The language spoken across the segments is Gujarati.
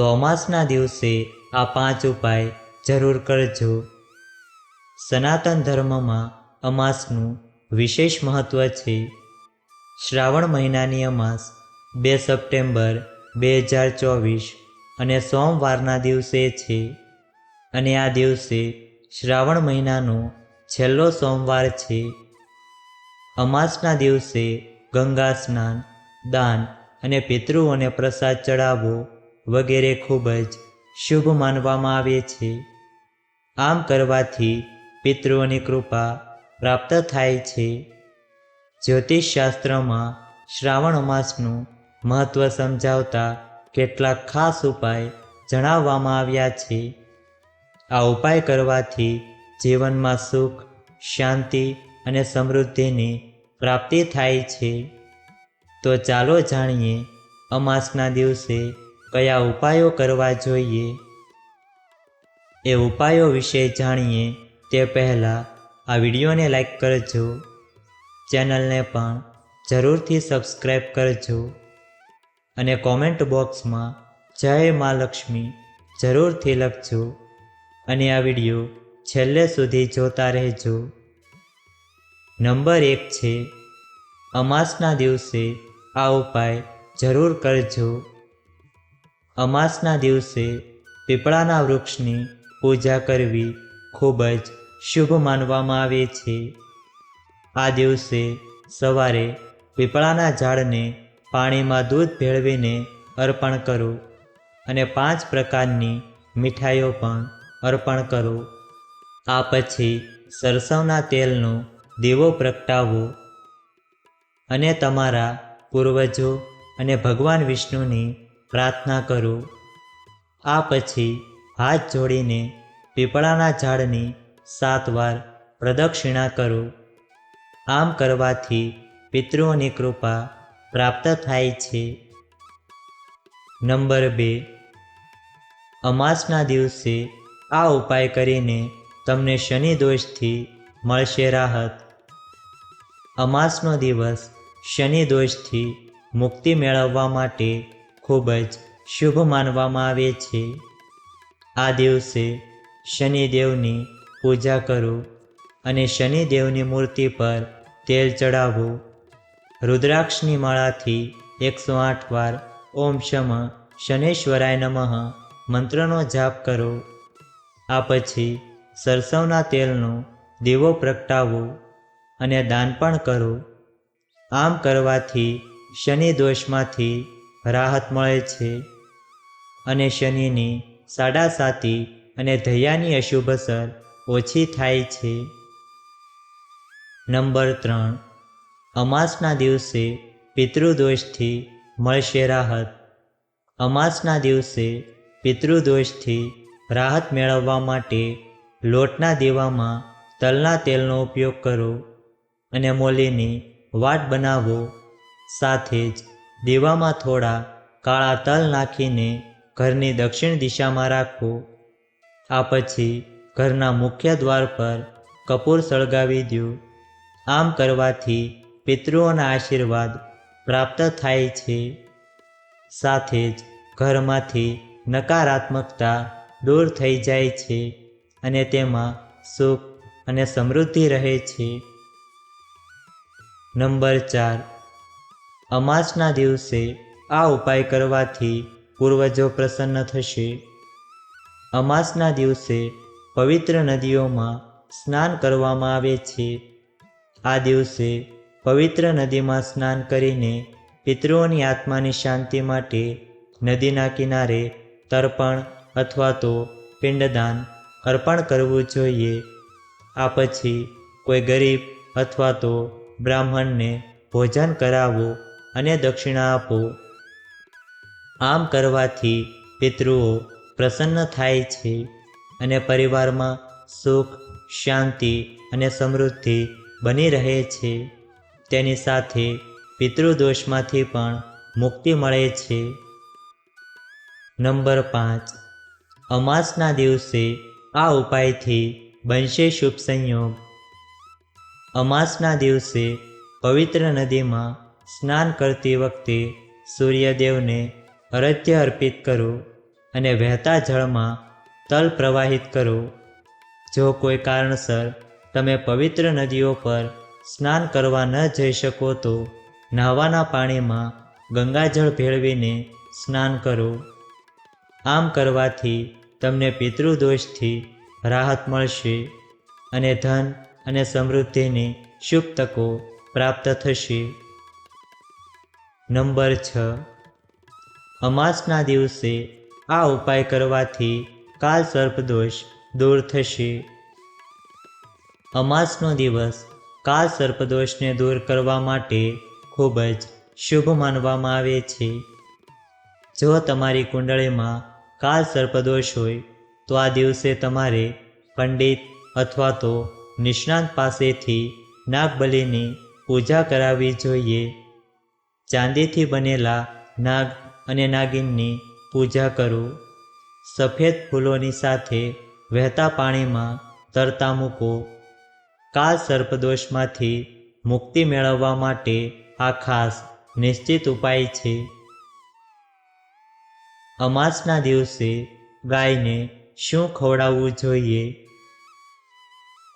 તો અમાસના દિવસે આ પાંચ ઉપાય જરૂર કરજો. સનાતન ધર્મમાં અમાસનું વિશેષ મહત્ત્વ છે. શ્રાવણ મહિનાની અમાસ બે સપ્ટેમ્બર બે હજાર ચોવીસ અને સોમવારના દિવસે છે. અને આ દિવસે શ્રાવણ મહિનાનો છેલ્લો સોમવાર છે. અમાસના દિવસે ગંગા સ્નાન, દાન અને પિતૃઓને પ્રસાદ ચડાવવો વગેરે ખૂબ જ શુભ માનવામાં આવે છે. આમ કરવાથી પિતૃઓની કૃપા પ્રાપ્ત થાય છે. જ્યોતિષશાસ્ત્રમાં શ્રાવણ માસનું મહત્ત્વ સમજાવતા કેટલાક ખાસ ઉપાય જણાવવામાં આવ્યા છે. આ ઉપાય કરવાથી જીવનમાં સુખ, શાંતિ અને સમૃદ્ધિની પ્રાપ્તિ થાય છે. તો ચાલો જાણીએ અમાસના દિવસે કયા ઉપાયો કરવા જોઈએ? એ ઉપાયો વિશે જાણીએ તે પહેલાં આ વિડીયોને લાઈક કરજો. ચેનલને પણ જરૂરથી સબસ્ક્રાઈબ કરજો. અને કોમેન્ટ બોક્સમાં જય મા લક્ષ્મી જરૂરથી લખજો. અને આ વીડિયો છેલ્લે સુધી જોતા રહેજો. નંબર એક છે, અમાસના દિવસે આ ઉપાય જરૂર કરજો. અમાસના દિવસે પીપળાના વૃક્ષની પૂજા કરવી ખૂબ જ શુભ માનવામાં આવે છે. આ દિવસે સવારે પીપળાના ઝાડને પાણીમાં દૂધ ભેળવીને અર્પણ કરો અને પાંચ પ્રકારની મીઠાઈઓ પણ અર્પણ કરો. આ પછી સરસવના તેલનો દીવો પ્રગટાવો અને તમારા પૂર્વજો અને ભગવાન વિષ્ણુની પ્રાર્થના કરો. આ પછી હાથ જોડીને પીપળાના ઝાડની સાત વાર પ્રદક્ષિણા કરો. આમ કરવાથી પિતૃઓની કૃપા પ્રાપ્ત થાય છે. નંબર બે. અમાસના દિવસે આ ઉપાય કરીને તમને શનિ દોષથી મળશે રાહત. અમાસનો દિવસ શનિ દોષથી મુક્તિ મેળવવા માટે ખૂબ જ શુભ માનવામાં આવે છે. આ દિવસે શનિદેવની પૂજા કરો અને શનિદેવની મૂર્તિ પર તેલ ચડાવો રુદ્રાક્ષની માળાથી એકસો આઠ વાર ઓમ શમ શનેશ્વરાય નમઃ મંત્રનો જાપ કરો. આ પછી સરસવના તેલનો દીવો પ્રગટાવો અને દાન પણ કરો. આમ કરવાથી શનિ દોષમાંથી રાહત મળે છે. અને શનિની સાડાસાતી અને ધૈયાની અશુભ અસર ઓછી થાય છે. નંબર ત્રણ. અમાસના દિવસે પિતૃદોષથી મળશે રાહત. અમાસના દિવસે પિતૃદોષથી રાહત મેળવવા માટે લોટના દીવામાં તલના તેલનો ઉપયોગ કરો અને મોલીની વાટ બનાવો સાથે જ દીવામાં થોડા કાળા તલ નાખીને ઘરની દક્ષિણ દિશામાં રાખવું આ પછી ઘરના મુખ્ય દ્વાર પર કપૂર સળગાવી દો. આમ કરવાથી પિતૃઓના આશીર્વાદ પ્રાપ્ત થાય છે. સાથે જ ઘરમાંથી નકારાત્મકતા દૂર થઈ જાય છે અને તેમાં સુખ અને સમૃદ્ધિ રહે છે. નંબર ચાર. અમાસના દિવસે આ ઉપાય કરવાથી પૂર્વજો પ્રસન્ન થશે. અમાસના દિવસે પવિત્ર નદીઓમાં સ્નાન કરવામાં આવે છે. આ દિવસે પવિત્ર નદીમાં સ્નાન કરીને પિતૃઓની આત્માની શાંતિ માટે નદીના કિનારે તર્પણ અથવા તો પિંડદાન અર્પણ કરવું જોઈએ. આ પછી કોઈ ગરીબ અથવા તો બ્રાહ્મણને ભોજન કરાવો અને દક્ષિણા આપો આમ કરવાથી પિતૃઓ પ્રસન્ન થાય છે અને પરિવારમાં સુખ, શાંતિ અને સમૃદ્ધિ બની રહે છે. તેની સાથે પિતૃદોષમાંથી પણ મુક્તિ મળે છે. નંબર પાંચ. અમાસના દિવસે આ ઉપાયથી બનશે શુભ સંયોગ. અમાસના દિવસે પવિત્ર નદીમાં સ્નાન કરતી વખતે સૂર્યદેવને અરધ્ય અર્પિત કરો અને વહેતા જળમાં તલ પ્રવાહિત કરો. જો કોઈ કારણસર તમે પવિત્ર નદીઓ પર સ્નાન કરવા ન જઈ શકો તો નહાવાના પાણીમાં ગંગાજળ ભેળવીને સ્નાન કરો. આમ કરવાથી તમને પિતૃદોષથી રાહત મળશે અને ધન અને સમૃદ્ધિની શુભ તકો પ્રાપ્ત થશે. નંબર છ. અમાસના દિવસે આ ઉપાય કરવાથી કાલ સર્પદોષ દૂર થશે. અમાસનો દિવસ કાલ સર્પદોષને દૂર કરવા માટે ખૂબ જ શુભ માનવામાં આવે છે. જો તમારી કુંડળીમાં કાલ સર્પદોષ હોય, તો આ દિવસે તમારે પંડિત અથવા તો નિષ્ણાંત પાસેથી નાગબલીની પૂજા કરાવવી જોઈએ. ચાંદીથી બનેલા નાગ અને નાગિનની પૂજા કરું. સફેદ ફૂલોની સાથે વહેતા પાણીમાં તરતા મૂકો. કાલ સર્પદોષમાંથી મુક્તિ મેળવવા માટે આ ખાસ નિશ્ચિત ઉપાય છે. અમાસના દિવસે ગાયને શું ખવડાવવું જોઈએ?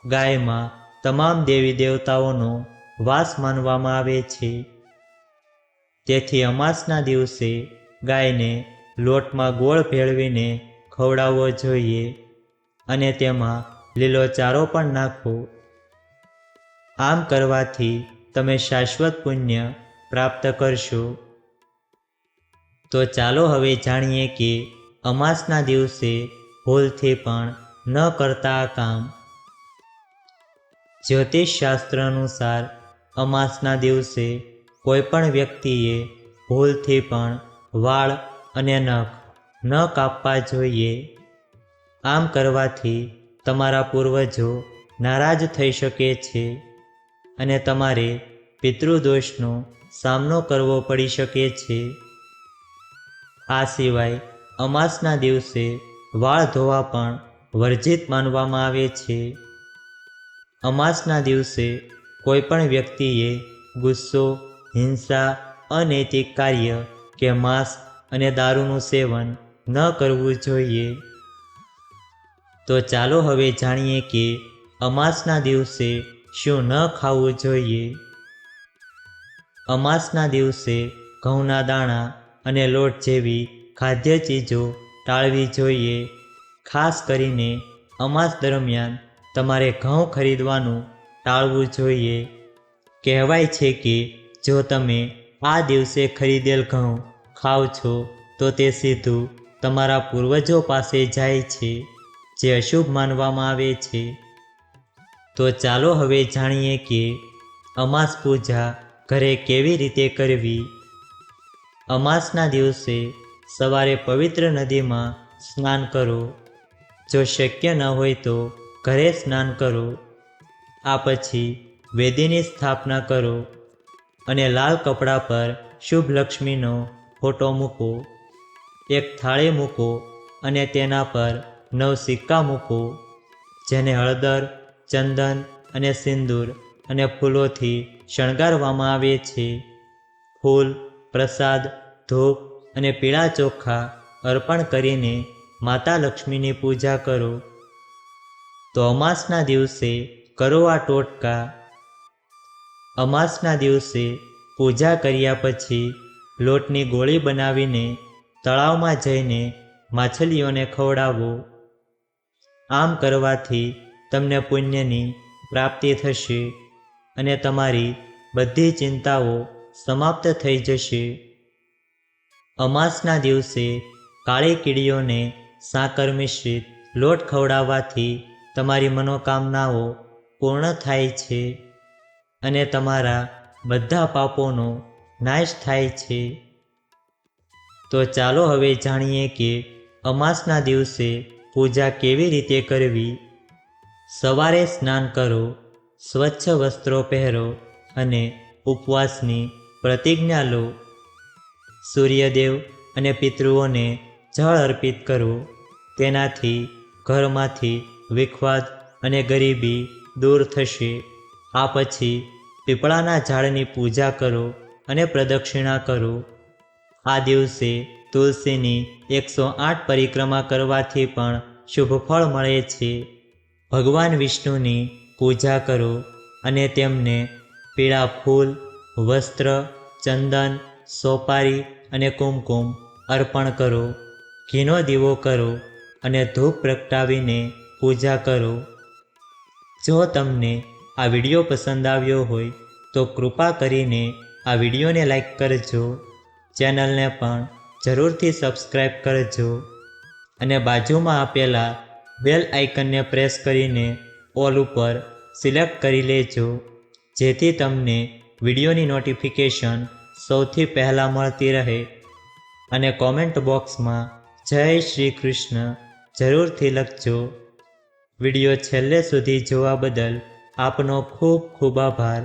ગાયમાં તમામ દેવી દેવતાઓનો વાસ માનવામાં આવે છે. તેથી અમાસના દિવસે ગાયને લોટમાં ગોળ ભેળવીને ખવડાવવો જોઈએ અને તેમાં લીલો ચારો પણ નાખવો. આમ કરવાથી તમે શાશ્વત પુણ્ય પ્રાપ્ત કરશો. તો ચાલો હવે જાણીએ કે અમાસના દિવસે ભૂલથી પણ ન કરતા આ કામ. જ્યોતિષ શાસ્ત્ર અનુસાર અમાસના દિવસે કોઈ પણ વ્યક્તિએ ભૂલથી પણ વાળ અને નખ ન કાપવા જોઈએ. આમ કરવાથી તમારા પૂર્વજો નારાજ થઈ શકે છે અને તમારે પિતૃદોષનો સામનો કરવો પડી શકે છે. આ સિવાય અમાસના દિવસે વાળ ધોવા પણ વર્જિત માનવામાં આવે છે. અમાસના દિવસે કોઈ પણ વ્યક્તિએ ગુસ્સો હિંસા અનૈતિક કાર્ય કે માંસ અને દારૂનું સેવન ન કરવું જોઈએ. તો ચાલો હવે જાણીએ કે અમાસના દિવસે શું ન ખાવું જોઈએ. અમાસના દિવસે ઘઉંના દાણા અને લોટ જેવી ખાદ્ય ચીજો ટાળવી જોઈએ. ખાસ કરીને અમાસ દરમિયાન તમારે ઘઉં ખરીદવાનું ટાળવું જોઈએ. કહેવાય છે કે જો તમે આ દિવસે ખરીદેલ ઘઉં ખાવ છો, તો તે સીધું તમારા પૂર્વજો પાસે જાય છે, જે અશુભ માનવામાં આવે છે. તો ચાલો હવે જાણીએ કે અમાસ પૂજા ઘરે કેવી રીતે કરવી. અમાસના દિવસે સવારે પવિત્ર નદીમાં સ્નાન કરો. જો શક્ય ન હોય તો ઘરે સ્નાન કરો. આ પછી વેદીની સ્થાપના કરો. અને લાલ કપડા પર શુભ લક્ષ્મીનો ફોટો મૂકો. એક થાળી મૂકો અને તેના પર નવ સિક્કા મૂકો, જેને હળદર, ચંદન અને સિંદૂર અને ફૂલોથી શણગારવામાં આવે છે. ફૂલ, પ્રસાદ, ધૂપ અને પીળા ચોખા અર્પણ કરીને માતા લક્ષ્મીની પૂજા કરો. તો અમાસના દિવસે કરો આ ટોટકા અમાસના દિવસે પૂજા કર્યા પછી લોટની ગોળી બનાવીને તળાવમાં જઈને માછલીઓને ખવડાવો. આમ કરવાથી તમને પુણ્યની પ્રાપ્તિ થશે અને તમારી બધી ચિંતાઓ સમાપ્ત થઈ જશે. અમાસના દિવસે કાળી કીડીઓને સાકર મિશ્રિત લોટ ખવડાવવાથી તમારી મનોકામનાઓ પૂર્ણ થાય છે. અને તમારા બધા પાપોનો નાશ થાય છે. તો ચાલો હવે જાણીએ કે અમાસના દિવસે પૂજા કેવી રીતે કરવી. સવારે સ્નાન કરો, સ્વચ્છ વસ્ત્રો પહેરો અને ઉપવાસની પ્રતિજ્ઞા લો. સૂર્યદેવ અને પિતૃઓને જળ અર્પિત કરો. તેનાથી ઘરમાંથી વિખવાદ અને ગરીબી દૂર થશે. આ પછી પીપળાના ઝાડની પૂજા કરો અને પ્રદક્ષિણા કરો. આ દિવસે તુલસીની એકસો આઠ પરિક્રમા કરવાથી પણ શુભ ફળ મળે છે. ભગવાન વિષ્ણુની પૂજા કરો અને તેમને પીળા ફૂલ, વસ્ત્ર, ચંદન, સોપારી અને કુમકુમ અર્પણ કરો. ઘીનો દીવો કરો અને ધૂપ પ્રગટાવીને પૂજા કરો. જો તમને આ વીડિયો પસંદ આવ્યો હોય તો કૃપા કરીને આ વિડીયોને લાઈક કરજો, ચેનલને પણ જરૂરથી સબસ્ક્રાઈબ કરજો અને બાજુમાં આપેલા બેલ આઇકનને પ્રેસ કરીને ઓલ ઉપર સિલેક્ટ કરી લેજો, જેથી તમને વિડીયોની નોટિફિકેશન સૌથી પહેલાં મળતી રહે અને કોમેન્ટ બોક્સમાં જય શ્રી કૃષ્ણ જરૂરથી લખજો. વીડિયો છેલ્લે સુધી જોવા બદલ આપનો ખૂબ ખૂબ આભાર.